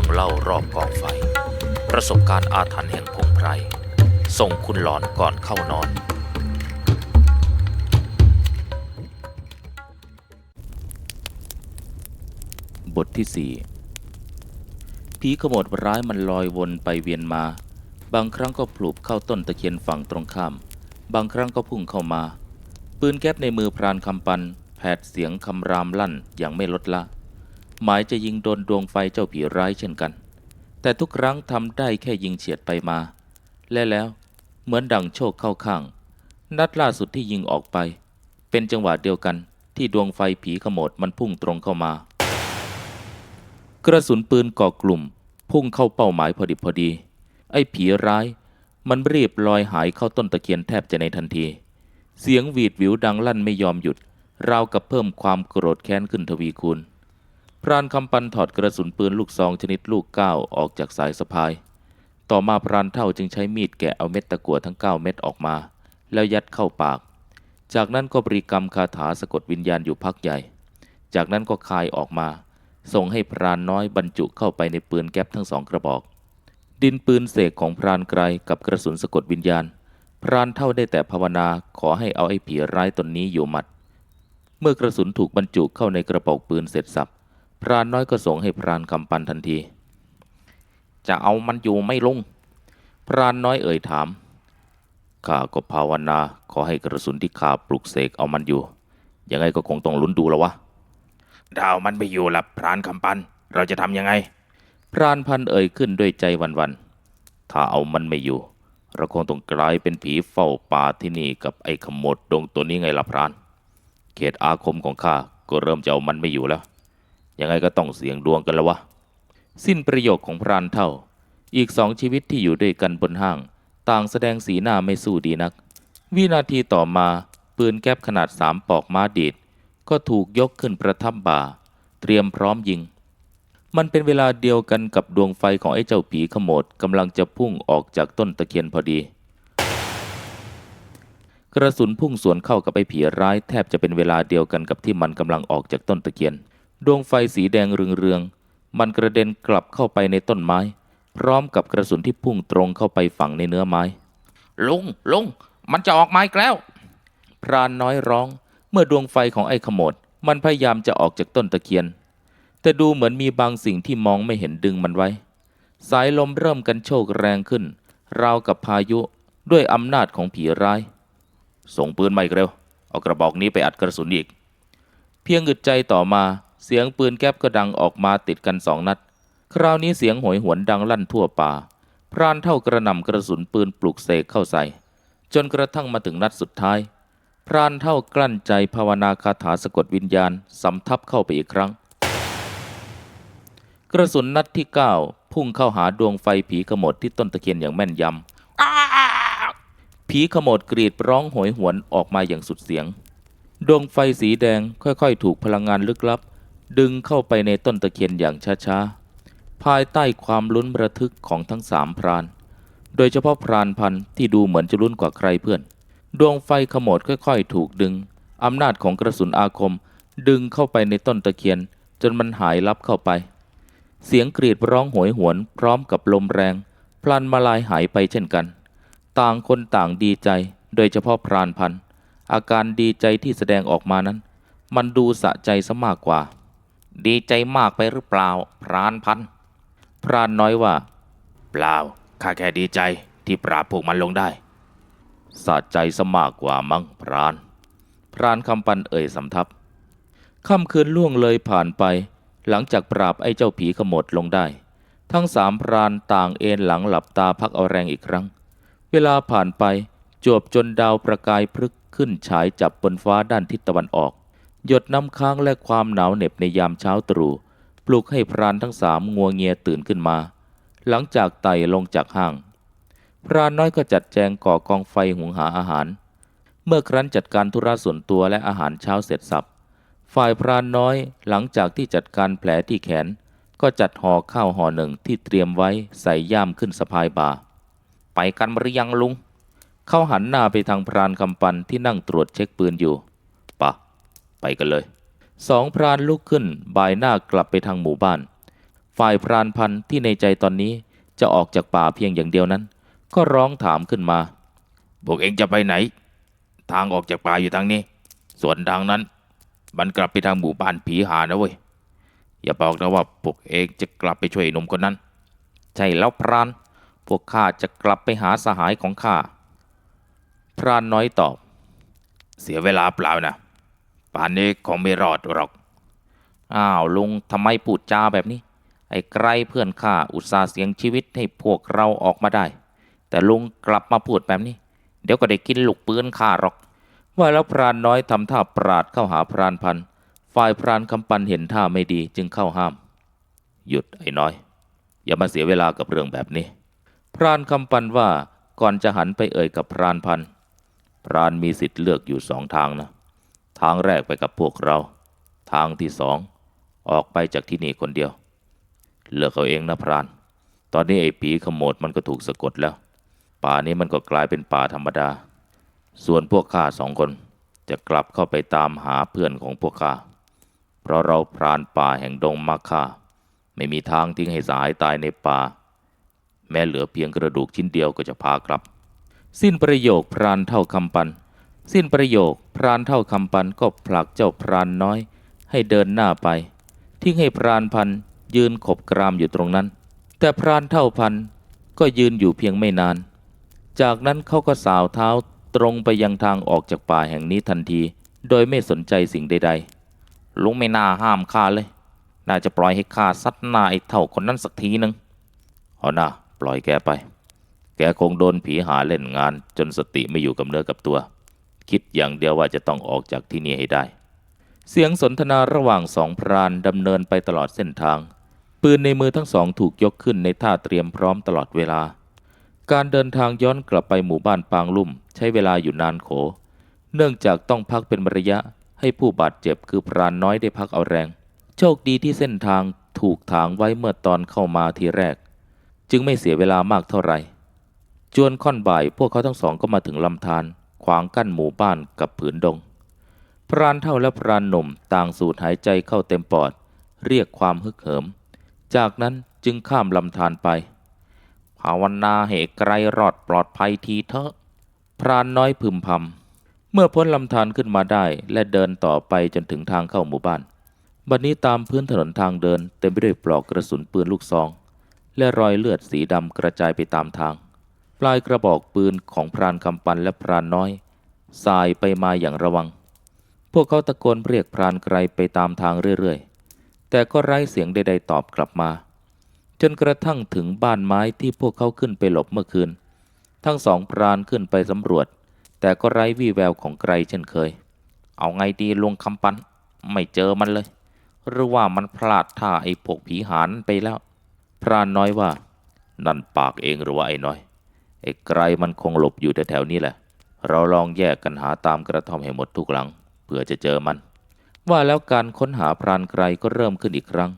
รื่องเล่ารอบกองไฟ ประสบการณ์อาถรรพ์แห่งพงไพร ส่งคุณหลอนก่อนเข้านอน บทที่สี่ผีขโมดร้ายมันลอยวนไปเวียนมา บางครั้งก็ปลูกเข้าต้นตะเคียนฝั่งตรงข้าม บางครั้งก็พุ่งเข้ามา ปืนแก๊ปในมือพรานคำปัน แผดเสียงคำรามลั่นอย่างไม่ลดละ หมายจะยิงโดนดวงไฟเจ้าผีร้ายเช่นกัน แต่ทุกครั้งทำได้แค่ยิงเฉียดไปมา และแล้วเหมือนดังโชคเข้าข้าง นัดล่าสุดที่ยิงออกไป เป็นจังหวะเดียวกันที่ดวงไฟผีขโมดมันพุ่งตรงเข้ามา กระสุนปืนก่อกลุ่ม พุ่งเข้าเป้าหมายพอดิบพอดี ไอ้ผีร้าย มันรีบลอยหายเข้าต้นตะเคียนแทบจะในทันที เสียงหวีดหวิวดังลั่นไม่ยอมหยุดราวกับเพิ่มความโกรธแค้นขึ้นทวีคูณ พรานคำปันถอดกระสุนปืนลูกซองชนิดลูกเก้าออกจากสายสะพาย ต่อมาพรานเท่าจึงใช้มีดแกะเอาเม็ดตะกั่วทั้ง 9 เม็ดออกมา แล้วยัดเข้าปาก จากนั้นก็บริกรรมคาถาสะกดวิญญาณอยู่พักใหญ่ จากนั้นก็คายออกมา ส่งให้พรานน้อยบรรจุเข้าไปในปืนแก๊ปทั้งสองกระบอก ดินปืนเสกของพรานไกรกับกระสุนสะกดวิญญาณ พรานเท่าได้แต่ภาวนาขอให้เอาไอ้ผีร้ายตนนี้อยู่หมัด เมื่อกระสุนถูกบรรจุเข้าในกระบอกปืนเสร็จสับ พรานน้อยก็ส่งให้พรานคำปันทันที จะเอามันอยู่ไม่ลง พรานน้อยเอ่ยถามข้าก็ภาวนาขอให้กระสุนที่ข้าปลุกเสกเอามันอยู่ ยังไงก็คงต้องลุ้นดูแล้ววะดาวมันไม่อยู่ละพรานคำปัน เราจะทำยังไง พรานพันเอ่ยขึ้นด้วยใจวันๆถ้าเอามันไม่อยู่ เราคงต้องกลายเป็นผีเฝ้าป่าที่นี่กับไอ้ขโมดดงตัวนี้ไงล่ะพราน เขตอาคมของข้าก็เริ่มจะเอามันไม่อยู่แล้ว ยังไงก็ต้องเสี่ยงดวงกันล้ววะ สิ้นประโยคของพรานเท่า อีกสองชีวิตที่อยู่ด้วยกันบนห้าง ต่างแสดงสีหน้าไม่สู้ดีนัก วินาทีต่อมาปืนแก๊ปขนาดสามปอกม้าดีด ก็ถูกยกขึ้นประทับบ่า เตรียมพร้อมยิง มันเป็นเวลาเดียวกันกับดวงไฟของไอ้เจ้าผีขโมดกำลังจะพุ่งออกจากต้นตะเคียนพอดี กระสุนพุ่งสวนเข้ากับไอ้ผีร้ายแทบจะเป็นเวลาเดียวกันกับที่มันกำลังออกจากต้นตะเคียน ดวงไฟสีแดงเรืองๆ มันกระเด็นกลับเข้าไปในต้นไม้ พร้อมกับกระสุนที่พุ่งตรงเข้าไปฝังในเนื้อไม้ ลุงลุงมันจะออกไม้แล้ว พรานน้อยร้อง เมื่อดวงไฟของไอ้ขโมดมันพยายามจะออกจากต้นตะเคียน แต่ดูเหมือนมีบางสิ่งที่มองไม่เห็นดึงมันไว้ สายลมเริ่มกันโชกแรงขึ้น ราวกับพายุด้วยอำนาจของผีร้าย ส่งปืนมาอีกเร็ว เอากระบอกนี้ไปอัดกระสุนอีก เพียงอึดใจต่อมา เสียงปืนแก๊ปก็ดังออกมาติดกันสองนัด คราวนี้เสียงโหยหวนดังลั่นทั่วป่า พรานเท่ากระหน่ำกระสุนปืนปลุกเสกเข้าใส่ จนกระทั่งมาถึงนัดสุดท้าย พรานเท่ากลั้นใจภาวนาคาถาสะกดวิญญาณสำทับเข้าไปอีกครั้ง กระสุนนัดที่เก้าพุ่งเข้าหาดวงไฟผีขมดที่ต้นตะเคียนอย่างแม่นยำผีขมดกรีดร้องโหยหวนออกมาอย่างสุดเสียง ดวงไฟสีแดงค่อยๆ ถูกพลังงานลึกลับ ดึงเข้าไปในต้นตะเคียนอย่างช้าๆ ภายใต้ความลุ้นระทึกของทั้งสามพราน โดยเฉพาะพรานพันธุ์ที่ดูเหมือนจะลุ้นกว่าใครเพื่อน ดวงไฟขโมดค่อยๆ ถูกดึง อำนาจของกระสุนอาคม ดึงเข้าไปในต้นตะเคียน จนมันหายลับเข้าไป เสียงกรีดร้องโหยหวนพร้อมกับลมแรง พลันมาลายหายไปเช่นกัน ต่างคนต่างดีใจ โดยเฉพาะพรานพันธุ์อาการดีใจที่แสดงออกมานั้น มันดูสะใจซะมากกว่า ดีใจมากไปหรือเปล่า พรานพันพรานน้อยว่า เปล่าข้าแค่ดีใจที่ปราบพวกมันลงได้สะใจซะมากกว่ามั้งพราน พรานคำปันเอ่ยสำทับค่ำคืนล่วงเลยผ่านไป หลังจากปราบไอ้เจ้าผีขมดลงได้ ทั้งสามพรานต่างเอนหลังหลับตาพักเอาแรงอีกครั้ง เวลาผ่านไปจวบจนดาวประกายพลึกขึ้นฉายจับบนฟ้าด้านทิศตะวันออก หยดน้ำค้างและความหนาวเหน็บในยามเช้าตรู่ปลุกให้พรานทั้งสามงัวเงียตื่นขึ้นมา หลังจากไต่ลงจากห้าง พรานน้อยก็จัดแจงก่อกองไฟหุงหาอาหาร เมื่อครั้นจัดการธุระส่วนตัวและอาหารเช้าเสร็จสับฝ่ายพรานน้อยหลังจากที่จัดการแผลที่แขน ก็จัดห่อข้าวห่อหนึ่งที่เตรียมไว้ใส่ย่ามขึ้นสะพายบ่า ไปกันหรือยังลุง เขาหันหน้าไปทางพรานคำปันที่นั่งตรวจเช็คปืนอยู่ ไปกันเลย สองพรานลุกขึ้นบ่ายหน้ากลับไปทางหมู่บ้าน ฝ่ายพรานพันที่ในใจตอนนี้จะออกจากป่าเพียงอย่างเดียวนั้น ก็ร้องถามขึ้นมาพวกเองจะไปไหน ทางออกจากป่าอยู่ทางนี้ ส่วนทางนั้น มันกลับไปทางหมู่บ้านผีหานะเว้ยอย่าบอกนะว่าพวกเองจะกลับไปช่วยหนุ่มคนนั้น ใช่แล้วพราน พวกข้าจะกลับไปหาสหายของข้า พรานน้อยตอบ เสียเวลาเปล่านะ ป่านนี้คงไม่รอดหรอก อ้าวลุงทำไมพูดจาแบบนี้ ไอ้ไกรเพื่อนข้าอุตส่าห์เสียงชีวิตให้พวกเราออกมาได้ แต่ลุงกลับมาพูดแบบนี้ เดี๋ยวก็ได้กินลูกปืนข้าหรอก ว่าแล้วพรานน้อยทำท่าปราดเข้าหาพรานพันฝ่ายพรานคำปันเห็นท่าไม่ดีจึงเข้าห้าม หยุดไอ้น้อย อย่ามาเสียเวลากับเรื่องแบบนี้ พรานคำปันว่าก่อนจะหันไปเอ่ยกับพรานพันพรานมีสิทธิ์เลือกอยู่สองทางนะ ทางแรกไปกับพวกเรา ทางที่สองออกไปจากที่นี่คนเดียว เลือกเอาเองนะพราน ตอนนี้ไอ้ผีขโมดมันก็ถูกสะกดแล้ว ป่านี้มันก็กลายเป็นป่าธรรมดา ส่วนพวกข้าสองคนจะกลับเข้าไปตามหาเพื่อนของพวกข้า เพราะเราพรานป่าแห่งดงมักค่า ไม่มีทางทิ้งให้สายตายในป่า แม้เหลือเพียงกระดูกชิ้นเดียวก็จะพากลับ สิ้นประโยคพรานเท่าคำปัน สิ้นประโยคพรานเท่าคำปันก็ผลักเจ้าพรานน้อย ให้เดินหน้าไป ทิ้งให้พรานพันยืนขบกรามอยู่ตรงนั้น แต่พรานเท่าพันก็ยืนอยู่เพียงไม่นาน จากนั้นเขาก็สาวเท้าตรงไปยังทางออกจากป่าแห่งนี้ทันที โดยไม่สนใจสิ่งใด ๆ ลุงไม่น่าห้ามข้าเลย น่าจะปล่อยให้ข้าซัดหน้าไอ้เท่าคนนั้นสักทีหนึ่งเอาหน้าปล่อยแกไป แกคงโดนผีหาเล่นงานจนสติไม่อยู่กับเนื้อกับตัว คิดอย่างเดียวว่าจะต้องออกจากที่นี่ให้ได้ เสียงสนทนาระหว่างสองพรานดำเนินไปตลอดเส้นทาง ปืนในมือทั้งสองถูกยกขึ้นในท่าเตรียมพร้อมตลอดเวลา การเดินทางย้อนกลับไปหมู่บ้านปางลุ่ม ใช้เวลาอยู่นานโข เนื่องจากต้องพักเป็นระยะให้ผู้บาดเจ็บคือพรานน้อยได้พักเอาแรง โชคดีที่เส้นทางถูกถางไว้เมื่อตอนเข้ามาทีแรก จึงไม่เสียเวลามากเท่าไหร่จวนค่อนบ่ายพวกเขาทั้งสองก็มาถึงลำธาร ขวางกั้นหมู่บ้านกับผืนดง พรานเท่าและพรานหนุ่มต่างสูดหายใจเข้าเต็มปอด เรียกความฮึกเหิม จากนั้นจึงข้ามลำธารไป ภาวนาเหไกรรอดปลอดภัยทีเถอะ พรานน้อยพึมพำ เมื่อพ้นลำธารขึ้นมาได้และเดินต่อไปจนถึงทางเข้าหมู่บ้าน บัดนี้ตามพื้นถนนทางเดินเต็มไปด้วยปลอกกระสุนปืนลูกซอง และรอยเลือดสีดำกระจายไปตามทาง ปลายกระบอกปืนของพรานคำปันและพรานน้อยสายไปมาอย่างระวัง พวกเขาตะโกนเรียกพรานไกลไปตามทางเรื่อยๆ แต่ก็ไร้เสียงใดๆตอบกลับมา จนกระทั่งถึงบ้านไม้ที่พวกเขาขึ้นไปหลบเมื่อคืน ทั้งสองพรานขึ้นไปสำรวจ แต่ก็ไร้วี่แววของไกรเช่นเคย เอาไงดีลงคำปัน ไม่เจอมันเลย หรือว่ามันพลาดท่าไอ้พวกผีหานไปแล้ว พรานน้อยว่า นั่นปากเองหรือว่าไอ้น้อย ไอ้ไกรมันคงหลบอยู่แถวๆนี้แหละ เราลองแยกกันหาตามกระท่อมให้หมดทุกหลังเพื่อจะเจอมัน ว่าแล้วการค้นหาพรานไกรก็เริ่มขึ้นอีกครั้ง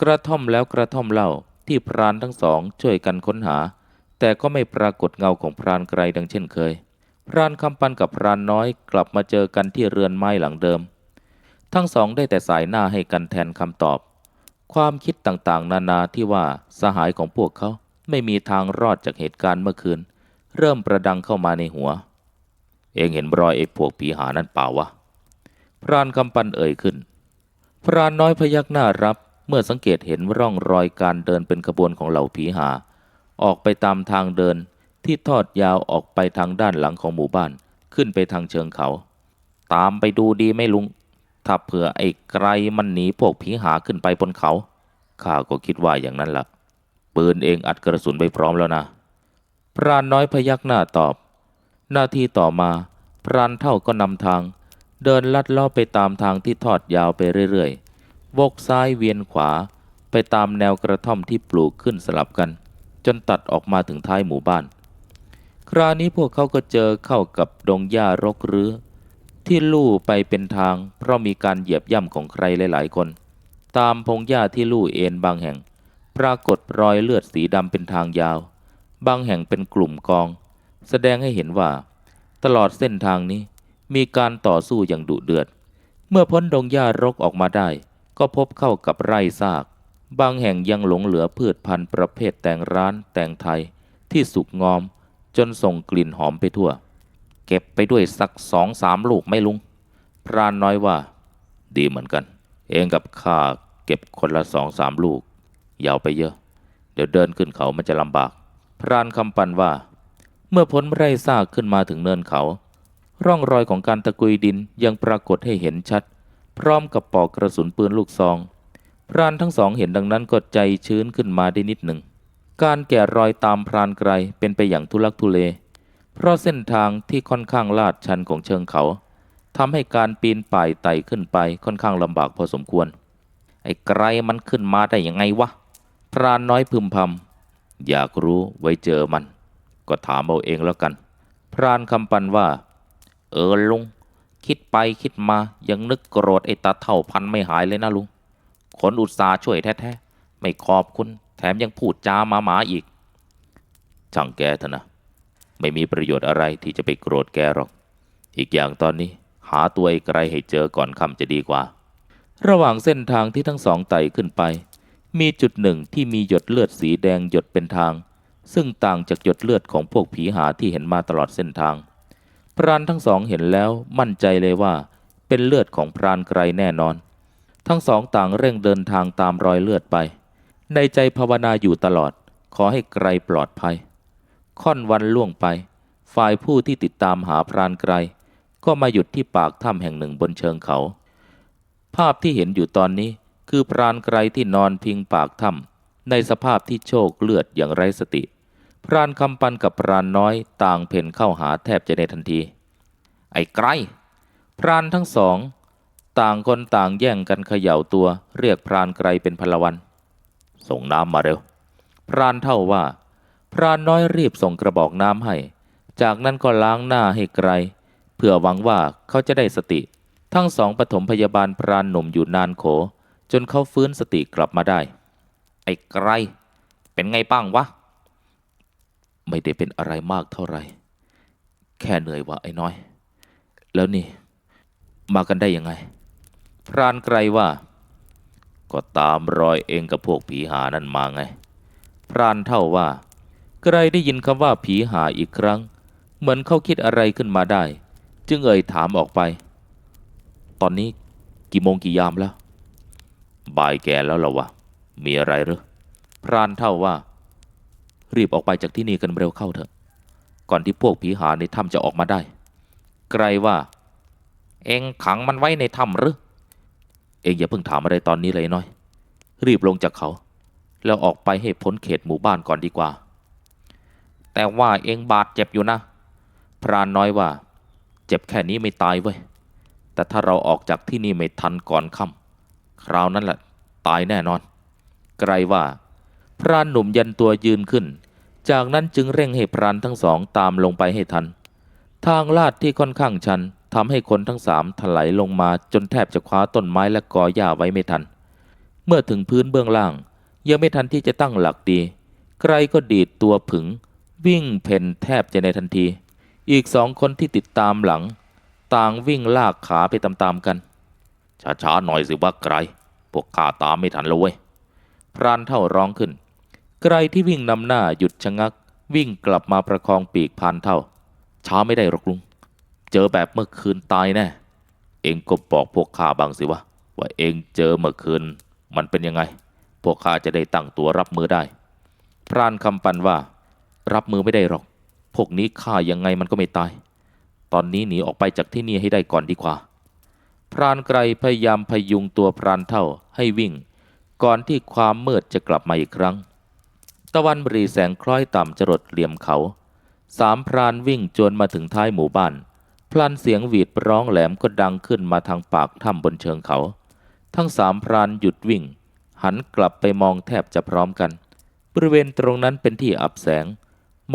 กระท่อมแล้วกระท่อมเล่าที่พรานทั้งสองช่วยกันค้นหา แต่ก็ไม่ปรากฏเงาของพรานไกรดังเช่นเคย พรานคำปันกับพรานน้อยกลับมาเจอกันที่เรือนไม้หลังเดิม ทั้งสองได้แต่สายหน้าให้กันแทนคำตอบ ความคิดต่างๆ นานาที่ว่าสหายของพวกเขา ไม่มีทางรอดจากเหตุการณ์เมื่อคืน เริ่มประดังเข้ามาในหัว เองเห็นรอยไอ้พวกผีหานั้นเปล่าวะ พรานคำปันเอ่ยขึ้น พรานน้อยพยักหน้ารับเมื่อสังเกตเห็นร่องรอยการเดินเป็นขบวนของเหล่าผีหา ออกไปตามทางเดินที่ทอดยาวออกไปทางด้านหลังของหมู่บ้านขึ้นไปทางเชิงเขา ตามไปดูดีไม่ลุง ถ้าเผื่อไอ้ไกรมันหนีพวกผีหาขึ้นไปบนเขาข้าก็คิดว่าอย่างนั้นละ่ะ ปืนเองอัดกระสุนไปพร้อมแล้วนะ พรานน้อยพยักหน้าตอบ หน้าที่ต่อมา พรานเท่าก็นำทาง เดินลัดเล่อไปตามทางที่ทอดยาวไปเรื่อยๆวกซ้ายเวียนขวาไปตามแนวกระท่อมที่ปลูกขึ้นสลับกัน จนตัดออกมาถึงท้ายหมู่บ้าน คราวนี้พวกเขาก็เจอเข้ากับดงหญ้ารกรื้อที่ลู่ไปเป็นทาง เพราะมีการเหยียบย่ำของใครหลาย ๆ คน ตามพงหญ้าที่ลู่เอ็นบางแห่ง ปรากฏรอยเลือดสีดำเป็นทางยาว บางแห่งเป็นกลุ่มกอง แสดงให้เห็นว่า ตลอดเส้นทางนี้มีการต่อสู้อย่างดุเดือด เมื่อพ้นดงหญ้ารกออกมาได้ ก็พบเข้ากับไร่ซาก บางแห่งยังหลงเหลือพืชพันธุ์ประเภทแตงร้านแตงไทย ที่สุกงอม จนส่งกลิ่นหอมไปทั่ว เก็บไปด้วยสักสองสามลูกไม่ลุง พรานน้อยว่า ดีเหมือนกัน เองกับข้าเก็บคนละสองสามลูก ยาวไปเยอะ เดี๋ยวเดินขึ้นเขามันจะลำบาก พรานคำปันว่า เมื่อพ้นไร่ซากขึ้นมาถึงเนินเขา ร่องรอยของการตะกุยดินยังปรากฏให้เห็นชัด พร้อมกับปอกกระสุนปืนลูกซอง พรานทั้งสองเห็นดังนั้นก็ใจชื้นขึ้นมาได้นิดหนึ่ง การแกะรอยตามพรานไกลเป็นไปอย่างทุลักทุเล เพราะเส้นทางที่ค่อนข้างลาดชันของเชิงเขาทำให้การปีนป่ายไต่ขึ้นไปค่อนข้างลำบากพอสมควรไอ้ไกรมันขึ้นมาได้ยังไงวะ พรานน้อยพึมพำอยากรู้ไว้เจอมัน ก็ถามเอาเองแล้วกัน พรานคำปันว่า เออลุง คิดไปคิดมายังนึกโกรธไอ้ตาเท่าพันไม่หายเลยนะลุงคนอุตสาช่วยแท้ๆ ไม่ขอบคุณแถมยังพูดจามาหมาอีก ช่างแกเถอะนะ ไม่มีประโยชน์อะไรที่จะไปโกรธแกหรอก อีกอย่างตอนนี้หาตัวไอ้ไกลให้เจอก่อนคำจะดีกว่า ระหว่างเส้นทางที่ทั้งสองไต่ขึ้นไป มีจุดหนึ่งที่มีหยดเลือดสีแดงหยดเป็นทาง ซึ่งต่างจากหยดเลือดของพวกผีหาที่เห็นมาตลอดเส้นทาง พรานทั้งสองเห็นแล้วมั่นใจเลยว่า เป็นเลือดของพรานไกรแน่นอน ทั้งสองต่างเร่งเดินทางตามรอยเลือดไป ในใจภาวนาอยู่ตลอด ขอให้ไกรปลอดภัย ค่อนวันล่วงไป ฝ่ายผู้ที่ติดตามหาพรานไกร ก็มาหยุดที่ปากถ้ำแห่งหนึ่งบนเชิงเขา ภาพที่เห็นอยู่ตอนนี้ คือพรานไกรที่นอนพิงปากถ้ำในสภาพที่โชคเลือดอย่างไร้สติ พรานคำปันกับพรานน้อยต่างเพ่นเข้าหาแทบจะในทันที ไอ้ไกรพรานทั้งสอง ต่างคนต่างแย่งกันเขย่าตัว เรียกพรานไกรเป็นพลวัน ส่งน้ำมาเร็ว พรานเท่าว่า พรานน้อยรีบส่งกระบอกน้ำให้ จากนั้นก็ล้างหน้าให้ไกรเพื่อหวังว่าเขาจะได้สติ ทั้งสองปฐมพยาบาลพรานหนุ่มอยู่นานโข จนเขาฟื้นสติกลับมาได้ ไอ้ไกรเป็นไงบ้างวะ ไม่ได้เป็นอะไรมากเท่าไหร่ แค่เหนื่อยวะไอ้น้อย แล้วนี่ มากันได้ยังไง พรานไกรว่า ก็ตามรอยเองกับพวกผีหานั่นมาไง พรานเท่าว่า ไกรได้ยินคำว่าผีหาอีกครั้ง เหมือนเขาคิดอะไรขึ้นมาได้ จึงเอ่ยถามออกไป ตอนนี้กี่โมงกี่ยามแล้ว บ่ายแก่แล้วเหรอวะ มีอะไรหรือพรานเท่าว่า รีบออกไปจากที่นี่กันเร็วเข้าเถอะ ก่อนที่พวกผีหาในถ้ำจะออกมาได้ ไกรว่า เองขังมันไว้ในถ้ำหรือ เองอย่าเพิ่งถามอะไรตอนนี้เลยน้อย รีบลงจากเขา แล้วออกไปให้พ้นเขตหมู่บ้านก่อนดีกว่า แต่ว่าเองบาดเจ็บอยู่นะ พรานน้อยว่า เจ็บแค่นี้ไม่ตายเว้ยแต่ถ้าเราออกจากที่นี่ไม่ทันก่อนค่ำ คราวนั้นแหละตายแน่นอน ไกรว่า พรานหนุ่มยันตัวยืนขึ้น จากนั้นจึงเร่งให้พรานทั้งสองตามลงไปให้ทัน ทางลาดที่ค่อนข้างชันทำให้คนทั้งสามถลายลงมาจนแทบจะคว้าต้นไม้และกอหญ้าไว้ไม่ทัน เมื่อถึงพื้นเบื้องล่าง ยังไม่ทันที่จะตั้งหลักดี ไกรก็ดีดตัวผึง วิ่งเพ่นแทบจะในทันที อีกสองคนที่ติดตามหลัง ต่างวิ่งลากขาไปตามๆกัน ช้าๆหน่อยสิว่าไกรพวกข้าตามไม่ทันแล้วเว้ย พรานเท่าร้องขึ้น ไกรที่วิ่งนำหน้าหยุดชะงัก วิ่งกลับมาประคองปีกพรานเท่า ช้าไม่ได้หรอกลุง เจอแบบเมื่อคืนตายแน่เองก็บอกพวกข้าบางสิวะว่าเองเจอเมื่อคืน มันเป็นยังไง พวกข้าจะได้ตั้งตัวรับมือได้ พรานคำปันว่า รับมือไม่ได้หรอก พวกนี้ฆ่ายังไงมันก็ไม่ตาย ตอนนี้หนีออกไปจากที่นี่ให้ได้ก่อนดีกว่า พรานไกรพยายามพยุงตัวพรานเท่าให้วิ่ง ก่อนที่ความมืดจะกลับมาอีกครั้ง ตะวันบรีแสงคล้อยต่ำจรดเหลี่ยมเขา สามพรานวิ่งจนมาถึงท้ายหมู่บ้าน พลันเสียงหวีดร้องแหลมก็ดังขึ้นมาทางปากถ้ำบนเชิงเขา ทั้งสามพรานหยุดวิ่ง หันกลับไปมองแทบจะพร้อมกัน บริเวณตรงนั้นเป็นที่อับแสง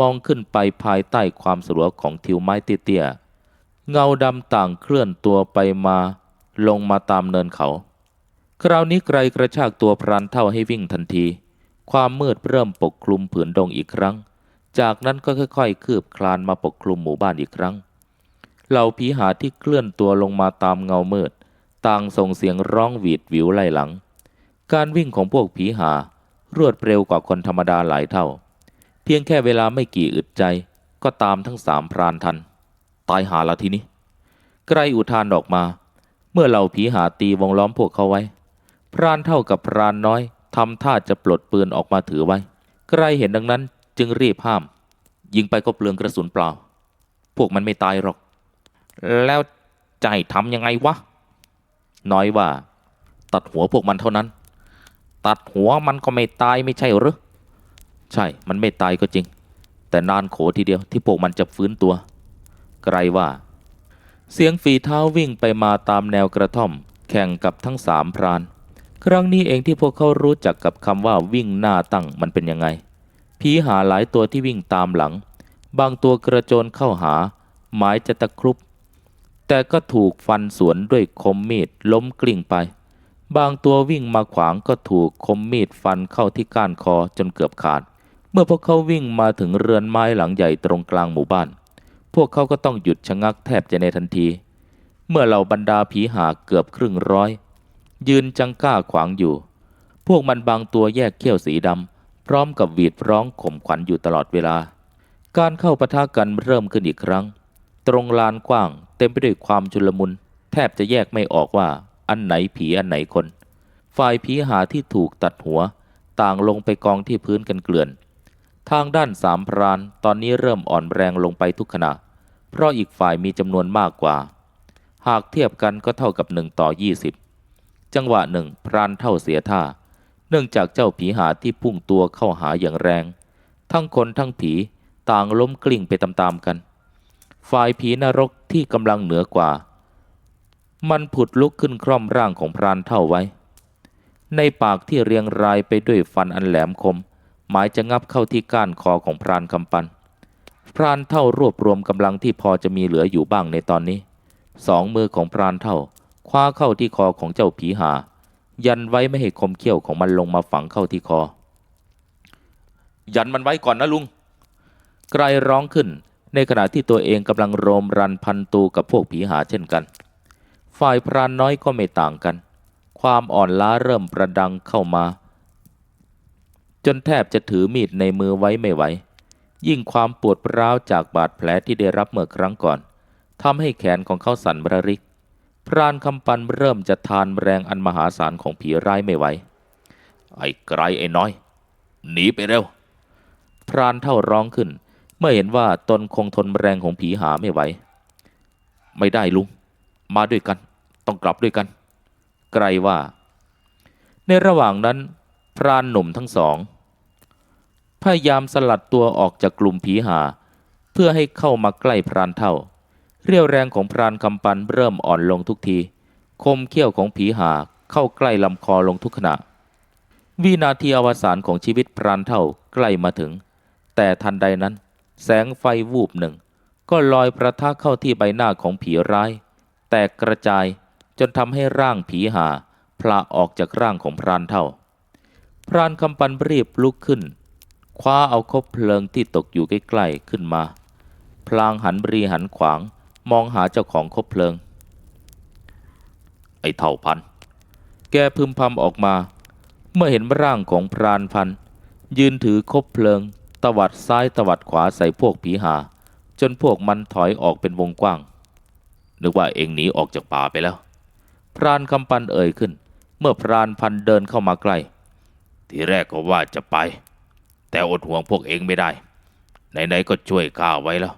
มองขึ้นไปภายใต้ความสลัวของทิวไม้เตี้ยๆเงาดำต่างเคลื่อนตัวไปมา ลงมาตามเนินเขา คราวนี้ไกรกระชากตัวพรานเท่าให้วิ่งทันที ความมืดเริ่มปกคลุมผืนดงอีกครั้ง จากนั้นก็ค่อยๆ คืบคลานมาปกคลุมหมู่บ้านอีกครั้ง เหล่าผีหาที่เคลื่อนตัวลงมาตามเงามืด ต่างส่งเสียงร้องหวีดวิวไล่หลัง การวิ่งของพวกผีหารวดเร็วกว่าคนธรรมดาหลายเท่า เพียงแค่เวลาไม่กี่อึดใจ ก็ตามทั้งสามพรานทัน ตายหาละทีนี้ไกรอุทานออกมา เมื่อเหล่าผีหาตีวงล้อมพวกเขาไว้ พรานเท่ากับพรานน้อยทำท่าจะปลดปืนออกมาถือไว้ไกรเห็นดังนั้นจึงรีบห้าม ยิงไปก็เปลืองกระสุนเปล่า พวกมันไม่ตายหรอก แล้วใจทำยังไงวะ น้อยว่า ตัดหัวพวกมันเท่านั้น ตัดหัวมันก็ไม่ตายไม่ใช่หรือใช่ มันไม่ตายก็จริง แต่นานโขทีเดียวที่พวกมันจะฟื้นตัว ไกลว่า เสียงฝีเท้าวิ่งไปมาตามแนวกระท่อม แข่งกับทั้งสามพราน ครั้งนี้เองที่พวกเขารู้จักกับคำว่าวิ่งหน้าตั้งมันเป็นยังไง ผีหาหลายตัวที่วิ่งตามหลัง บางตัวกระโจนเข้าหา หมายจะตะครุบ แต่ก็ถูกฟันสวนด้วยคมมีดล้มกลิ้งไป บางตัววิ่งมาขวางก็ถูกคมมีดฟันเข้าที่ก้านคอจนเกือบขาด เมื่อพวกเขาวิ่งมาถึงเรือนไม้หลังใหญ่ตรงกลางหมู่บ้าน พวกเขาก็ต้องหยุดชะงักแทบจะในทันที เมื่อเหล่าบรรดาผีหาเกือบครึ่งร้อย ยืนจังก้าขวางอยู่ พวกมันบางตัวแยกเขี้ยวสีดำพร้อมกับหวีดร้องข่มขวัญอยู่ตลอดเวลา การเข้าปะทะกันเริ่มขึ้นอีกครั้ง ตรงลานกว้าง เต็มไปด้วยความชุลมุน แทบจะแยกไม่ออกว่าอันไหนผีอันไหนคน ฝ่ายผีหาที่ถูกตัดหัว ต่างลงไปกองที่พื้นกันเกลื่อน ทางด้านสามพรานตอนนี้เริ่มอ่อนแรงลงไปทุกขณะ เพราะอีกฝ่ายมีจำนวนมากกว่า หากเทียบกันก็เท่ากับหนึ่งต่อยี่สิบจังหวะหนึ่งพรานเท่าเสียท่า เนื่องจากเจ้าผีหาที่พุ่งตัวเข้าหาอย่างแรง ทั้งคนทั้งผีต่างล้มกลิ้งไปตามๆกัน ฝ่ายผีนรกที่กำลังเหนือกว่า มันผุดลุกขึ้นคร่อมร่างของพรานเท่าไว้ ในปากที่เรียงรายไปด้วยฟันอันแหลมคม หมายจะงับเข้าที่ก้านคอของพรานคำปัน พรานเท่ารวบรวมกำลังที่พอจะมีเหลืออยู่บ้างในตอนนี้ สองมือของพรานเท่า คว้าเข้าที่คอของเจ้าผีหา ยันไว้ไม่ให้คมเขี้ยวของมันลงมาฝังเข้าที่คอ ยันมันไว้ก่อนนะลุง ไกรร้องขึ้น ในขณะที่ตัวเองกำลังโรมรันพันตูกับพวกผีหาเช่นกัน ฝ่ายพรานน้อยก็ไม่ต่างกัน ความอ่อนล้าเริ่มประดังเข้ามา จนแทบจะถือมีดในมือไว้ไม่ไหว ยิ่งความปวดร้าวจากบาดแผลที่ได้รับเมื่อครั้งก่อนทำให้แขนของเขาสั่นระริก พรานคำปันเริ่มจะทานแรงอันมหาศาลของผีร้ายไม่ไหว ไอ้ไกรไอ้น้อย หนีไปเร็ว พรานเท่าร้องขึ้น เมื่อเห็นว่าตนคงทนแรงของผีหาไม่ไหว ไม่ได้ลุง มาด้วยกัน ต้องกลับด้วยกัน ไกรว่า ในระหว่างนั้น พรานหนุ่มทั้งสอง พยายามสลัดตัวออกจากกลุ่มผีหา เพื่อให้เข้ามาใกล้พรานเท่า เรี่ยวแรงของพรานคำปันเริ่มอ่อนลงทุกที คมเขี้ยวของผีหาเข้าใกล้ลำคอลงทุกขณะ วินาทีอวสานของชีวิตพรานเท่าใกล้มาถึง แต่ทันใดนั้น แสงไฟวูบหนึ่ง ก็ลอยประทะเข้าที่ใบหน้าของผีร้าย แตกกระจายจนทำให้ร่างผีหาพลาออกจากร่างของพรานเท่า พรานคำปันรีบลุกขึ้น คว้าเอาคบเพลิงที่ตกอยู่ใกล้ๆขึ้นมา พลางหันบรีหันขวางมองหาเจ้าของคบเพลิง ไอ้เท่าพัน แกพึมพำออกมา เมื่อเห็นร่างของพรานพัน ยืนถือคบเพลิง ตวัดซ้ายตวัดขวาใส่พวกผีหา จนพวกมันถอยออกเป็นวงกว้าง นึกว่าเองหนีออกจากป่าไปแล้ว พรานคำปันเอ่ยขึ้น เมื่อพรานพันเดินเข้ามาใกล้ ทีแรกก็ว่าจะไป แต่อดห่วงพวกเองไม่ได้ ไหนๆก็ช่วยข้าไว้แล้ว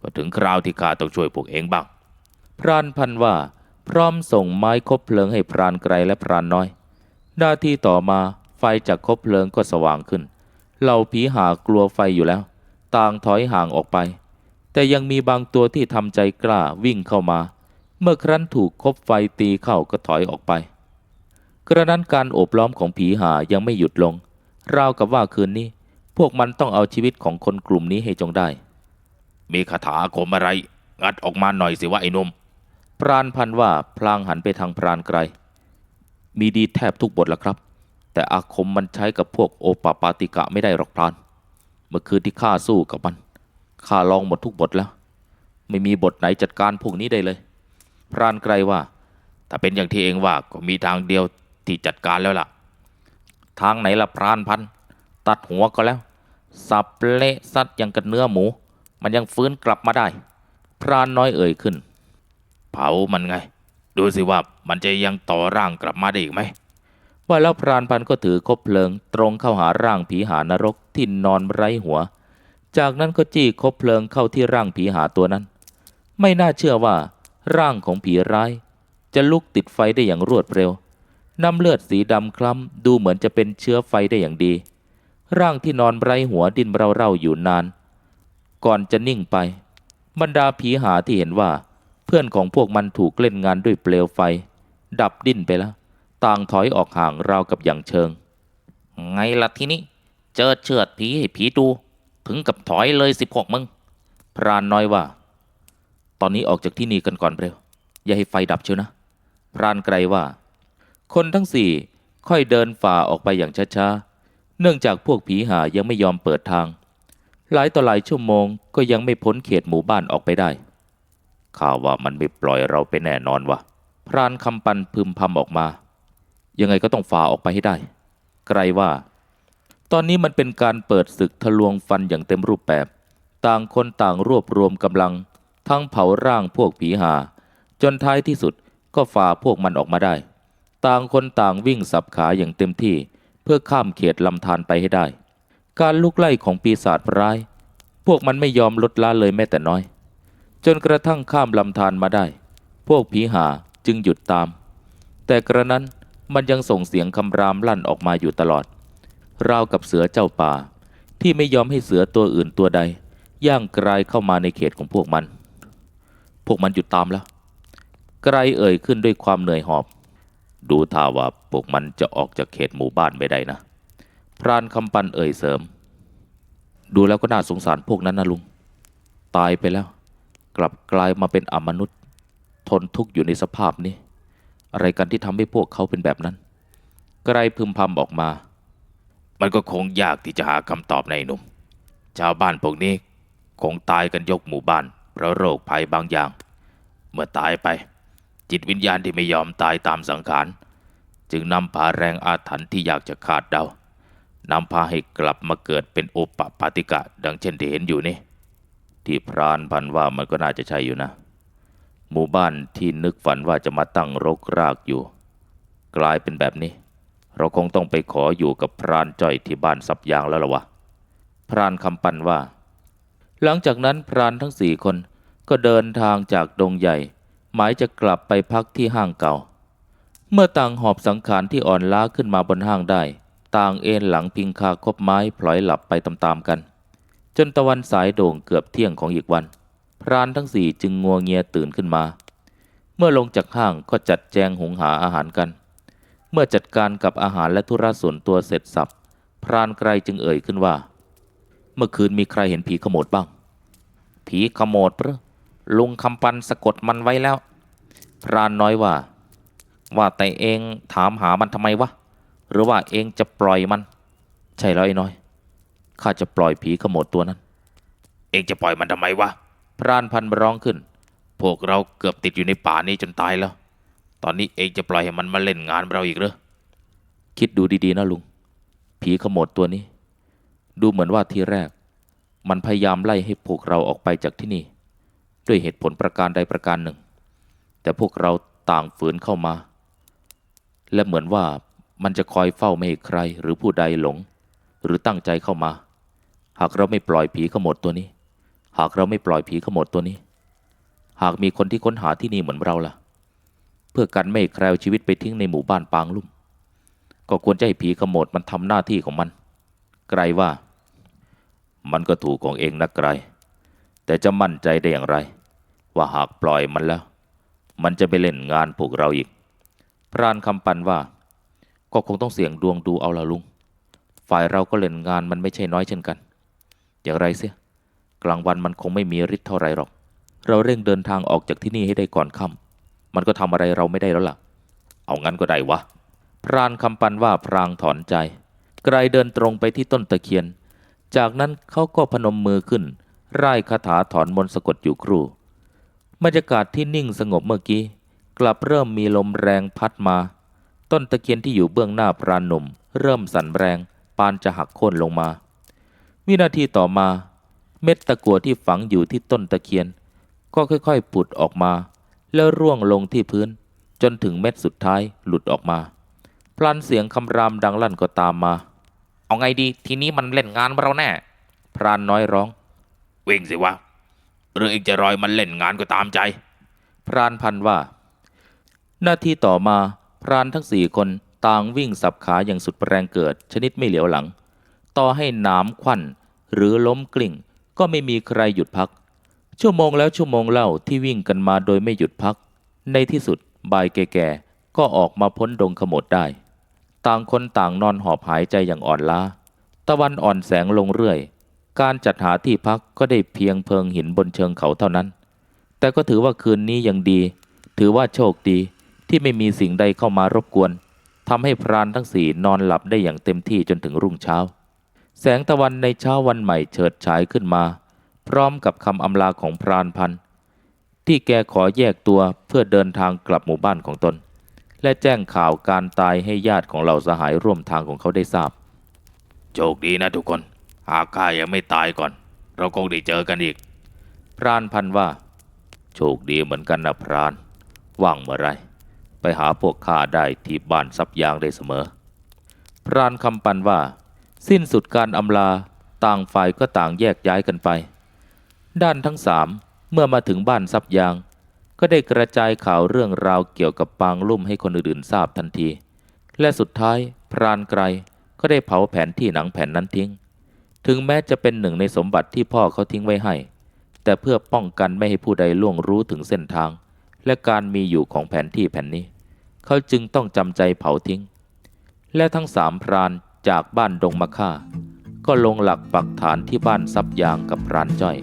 ก็ถึงคราวที่ข้าต้องช่วยพวกเองบ้าง พรานพันว่า พร้อมส่งไม้คบเพลิงให้พรานไกรและพรานน้อยหน้าที่ต่อมาไฟจากคบเพลิงก็สว่างขึ้น เหล่าผีหากลัวไฟอยู่แล้ว ต่างถอยห่างออกไป แต่ยังมีบางตัวที่ทำใจกล้าวิ่งเข้ามา เมื่อครั้นถูกคบไฟตีเข้าก็ถอยออกไป กระนั้นการโอบล้อมของผีหายังไม่หยุดลง ราวกับว่าคืนนี้ พวกมันต้องเอาชีวิตของคนกลุ่มนี้ให้จงได้ มีคาถาอาคมอะไร งัดออกมาหน่อยสิว่าไอ้นมพรานพันว่าพลางหันไปทางพรานไกล มีดีแทบทุกบทแล้วครับ แต่อาคมมันใช้กับพวกโอปปาติกะไม่ได้หรอกพราน เมื่อคืนที่ข้าสู้กับมันข้าลองหมดทุกบทแล้ว ไม่มีบทไหนจัดการพวกนี้ได้เลย พรานไกลว่า ถ้าเป็นอย่างที่เองว่าก็มีทางเดียว ที่จัดการแล้วล่ะ ทางไหนละพรานพัน ตัดหัวก็แล้ว สับเละซัดยังกับเนื้อหมู มันยังฟื้นกลับมาได้ พรานน้อยเอ่ยขึ้น เผามันไง ดูสิว่ามันจะยังต่อร่างกลับมาได้อีกไหมว่าแล้วพรานพันก็ถือคบเพลิง ตรงเข้าหาร่างผีหานรกที่นอนไร้หัว จากนั้นก็จี้คบเพลิงเข้าที่ร่างผีหาตัวนั้น ไม่น่าเชื่อว่า ร่างของผีร้าย จะลุกติดไฟได้อย่างรวดเร็ว น้ำเลือดสีดำคล้ำดูเหมือนจะเป็นเชื้อไฟได้อย่างดี ร่างที่นอนไร้หัวดินเร่าๆอยู่นาน ก่อนจะนิ่งไป บรรดาผีหาที่เห็นว่า เพื่อนของพวกมันถูกเล่นงานด้วยเปลวไฟ ดับดิ้นไปแล้ว ต่างถอยออกห่างราวกับอย่างเชิง ไงล่ะทีนี้ เจอเชือดผีให้ผีดู ถึงกับถอยเลยสิพวกมึง พรานน้อยว่า ตอนนี้ออกจากที่นี่กันก่อนเร็ว อย่าให้ไฟดับเชียวนะ พรานไกรว่า คนทั้งสี่ค่อยเดินฝ่าออกไปอย่างช้าๆ เนื่องจากพวกผีหายังไม่ยอมเปิดทาง หลายต่อหลายชั่วโมงก็ยังไม่พ้นเขตหมู่บ้านออกไปได้ ข่าวว่ามันไม่ปล่อยเราไปแน่นอนวะพรานคำปันพึมพำออกมา ยังไงก็ต้องฝ่าออกไปให้ได้ ไกรว่า ตอนนี้มันเป็นการเปิดศึกทะลวงฟันอย่างเต็มรูปแบบ ต่างคนต่างรวบรวมกำลัง ทั้งเผาร่างพวกผีหา จนท้ายที่สุดก็ฝ่าพวกมันออกมาได้ ต่างคนต่างวิ่งสับขาอย่างเต็มที่ เพื่อข้ามเขตลำธารไปให้ได้ การลุกไล่ของปีศาจร้าย พวกมันไม่ยอมลดละเลยแม้แต่น้อย จนกระทั่งข้ามลำธารมาได้ พวกผีหาจึงหยุดตาม แต่กระนั้นมันยังส่งเสียงคำรามลั่นออกมาอยู่ตลอด ราวกับเสือเจ้าป่า ที่ไม่ยอมให้เสือตัวอื่นตัวใด ย่างกรายเข้ามาในเขตของพวกมัน พวกมันหยุดตามแล้ว ไกรเอ่ยขึ้นด้วยความเหนื่อยหอบ ดูท่าว่าพวกมันจะออกจากเขตหมู่บ้านไม่ได้นะ พรานคำปันเอ่ยเสริม ดูแล้วก็น่าสงสารพวกนั้นนะลุง ตายไปแล้ว กลับกลายมาเป็นอมนุษย์ ทนทุกข์อยู่ในสภาพนี้ อะไรกันที่ทำให้พวกเขาเป็นแบบนั้นไกรพึมพำออกมา มันก็คงยากที่จะหาคำตอบในหนุ่ม ชาวบ้านพวกนี้ คงตายกันยกหมู่บ้านเพราะโรคภัยบางอย่าง เมื่อตายไป จิตวิญญาณที่ไม่ยอมตายตามสังขาร จึงนำพาแรงอาถรรพ์ที่อยากจะขาดเดานำพาให้กลับมาเกิดเป็นโอปปาติกะ ดังเช่นที่เห็นอยู่นี่ ที่พรานพันว่ามันก็น่าจะใช่อยู่นะ หมู่บ้านที่นึกฝันว่าจะมาตั้งรกรากอยู่ กลายเป็นแบบนี้ เราคงต้องไปขออยู่กับพรานจ้อยที่บ้านสับยางแล้วละวะพรานคำปันว่า หลังจากนั้นพรานทั้งสี่คนก็เดินทางจากดงใหญ่ หมายจะกลับไปพักที่ห้างเก่า เมื่อต่างหอบสังขารที่อ่อนล้าขึ้นมาบนห้างได้ ต่างเอนหลังพิงคาคบไม้พลอยหลับไปตามๆกัน จนตะวันสายโด่งเกือบเที่ยงของอีกวัน พรานทั้งสี่จึงงัวเงียตื่นขึ้นมา เมื่อลงจากห้างก็จัดแจงหุงหาอาหารกัน เมื่อจัดการกับอาหารและธุระส่วนตัวเสร็จสับพรานไกรจึงเอ่ยขึ้นว่า เมื่อคืนมีใครเห็นผีขโมดบ้าง ผีขโมดเปะ ลุงคำปันสะกดมันไว้แล้ว พรานน้อยว่า ว่าแต่เองถามหามันทำไมวะ หรือว่าเองจะปล่อยมัน ใช่แล้วไอ้น้อย ข้าจะปล่อยผีขโมดตัวนั้น เองจะปล่อยมันทำไมวะ พรานพันร้องขึ้น พวกเราเกือบติดอยู่ในป่านี้จนตายแล้ว ตอนนี้เองจะปล่อยให้มันมาเล่นงานเราอีกเหรอ คิดดูดีๆนะลุง ผีขโมดตัวนี้ ดูเหมือนว่าทีแรก มันพยายามไล่ให้พวกเราออกไปจากที่นี่ ด้วยเหตุผลประการใดประการหนึ่ง แต่พวกเราต่างฝืนเข้ามา และเหมือนว่ามันจะคอยเฝ้าไม่ให้ใครหรือผู้ใดหลง หรือตั้งใจเข้ามา หากเราไม่ปล่อยผีขโมดตัวนี้ หากเราไม่ปล่อยผีขโมดตัวนี้ หากมีคนที่ค้นหาที่นี่เหมือนเราล่ะ เพื่อกันไม่ให้แคลวชีวิตไปทิ้งในหมู่บ้านปางลุ่ม ก็ควรจะให้ผีขโมดมันทำหน้าที่ของมัน ไกลว่า มันก็ถูกของเองนะไกล แต่จะมั่นใจได้อย่างไร ว่าหากปล่อยมันแล้ว มันจะไปเล่นงานพวกเราอีก พรานคำปันว่า ก็คงต้องเสี่ยงดวงดูเอาละลุง ฝ่ายเราก็เล่นงานมันไม่ใช่น้อยเช่นกัน อย่างไรเสีย กลางวันมันคงไม่มีฤทธิ์เท่าไรหรอก เราเร่งเดินทางออกจากที่นี่ให้ได้ก่อนค่ำมันก็ทำอะไรเราไม่ได้แล้วล่ะ เอางั้นก็ได้วะ พรานคำปันว่าพรางถอนใจ ไกรเดินตรงไปที่ต้นตะเคียน จากนั้นเขาก็พนมมือขึ้น ร่ายคาถาถอนมนต์สะกดอยู่ครู่บรรยากาศที่นิ่งสงบเมื่อกี้ กลับเริ่มมีลมแรงพัดมา ต้นตะเคียนที่อยู่เบื้องหน้าพรานหนุ่ม เริ่มสั่นแรง ปานจะหักโค่นลงมา วินาทีต่อมา เม็ดตะกั่วที่ฝังอยู่ที่ต้นตะเคียน ก็ค่อยๆผุดออกมา แล้วร่วงลงที่พื้น จนถึงเม็ดสุดท้ายหลุดออกมา พลันเสียงคำรามดังลั่นก็ตามมา เอาไงดีทีนี้มันเล่นงานเราแน่ พรานน้อยร้อง วิ่งสิวะหรือเองจะรอยมันเล่นงานก็ตามใจ พรานพันว่า หน้าที่ต่อมาพรานทั้งสี่คนต่างวิ่งสับขาอย่างสุดแรงเกิด ชนิดไม่เหลียวหลัง ต่อให้หนามควันหรือล้มกลิ้งก็ไม่มีใครหยุดพัก ชั่วโมงแล้วชั่วโมงเล่าที่วิ่งกันมาโดยไม่หยุดพัก ในที่สุดบายแก่ๆก็ออกมาพ้นดงขมดได้ ต่างคนต่างนอนหอบหายใจอย่างอ่อนล้า ตะวันอ่อนแสงลงเรื่อย การจัดหาที่พักก็ได้เพียงเพิงหินบนเชิงเขาเท่านั้น แต่ก็ถือว่าคืนนี้ยังดี ถือว่าโชคดีที่ไม่มีสิ่งใดเข้ามารบกวนทำให้พรานทั้งสี่นอนหลับได้อย่างเต็มที่จนถึงรุ่งเช้า แสงตะวันในเช้าวันใหม่เฉิดฉายขึ้นมา พร้อมกับคำอำลาของพรานพัน ที่แกขอแยกตัวเพื่อเดินทางกลับหมู่บ้านของตน และแจ้งข่าวการตายให้ญาติของเหล่าสหายร่วมทางของเขาได้ทราบ โชคดีนะทุกคน หากข้ายังไม่ตายก่อน เราคงได้เจอกันอีก พรานพันว่า โชคดีเหมือนกันนะพราน ว่างเมื่อไร ไปหาพวกข้าได้ที่บ้านซับยางได้เสมอ พรานคำปันว่า สิ้นสุดการอำลาต่างฝ่ายก็ต่างแยกย้ายกันไป ด้านทั้งสามเมื่อมาถึงบ้านซับยาง ก็ได้กระจายข่าวเรื่องราวเกี่ยวกับปางลุ่มให้คนอื่นๆทราบทันที และสุดท้ายพรานไกรก็ได้เผาแผนที่หนังแผ่นนั้นทิ้ง ถึงแม้จะเป็นหนึ่งในสมบัติที่พ่อเขาทิ้งไว้ให้ แต่เพื่อป้องกันไม่ให้ผู้ใดล่วงรู้ถึงเส้นทาง และการมีอยู่ของแผนที่แผ่นนี้ เขาจึงต้องจำใจเผาทิ้ง และทั้งสามพรานจากบ้านดงมะค่า ก็ลงหลักปักฐานที่บ้านซับยางกับพรานจ้อย